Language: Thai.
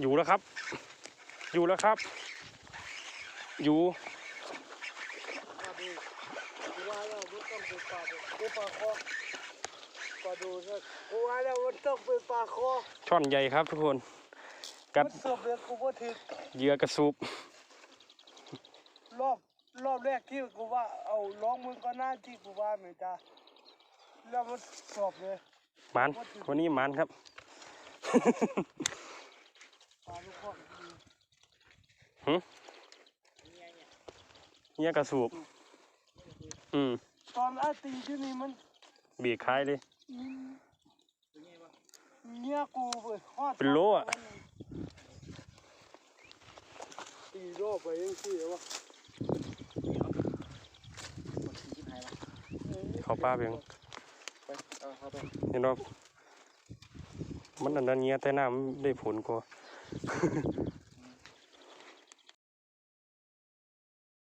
อยู่แล้วครับ อยู่แล้วครับ อยู่ว่าแล้ต้องเป็นปาดูคอผู้ว่าแล้ต้องเป็นปลาคอช่อนใหญ่ครับทุกคน กัดสูบเรือกยื่อกระสูบรอบรอบแรกที่กูว่าเอาล้องมือก็น่าที่กูว่าเหมือนจ้าแล้วมันสอบเลย มันวันนี้หมันครับปลาลูกพ่อเหยื่อกระสูบ อืม ตอนไอ้ตีที่นี่มันเบียกคล้ายเลยเนี่ยกูเปิดฮอดเป็นโลอะตีโลไปยังสี่แล้ววะเขาป้าเพียง เห็นว่ามันอันนั้นเงี้ยแต่น้ำได้ผลกว่า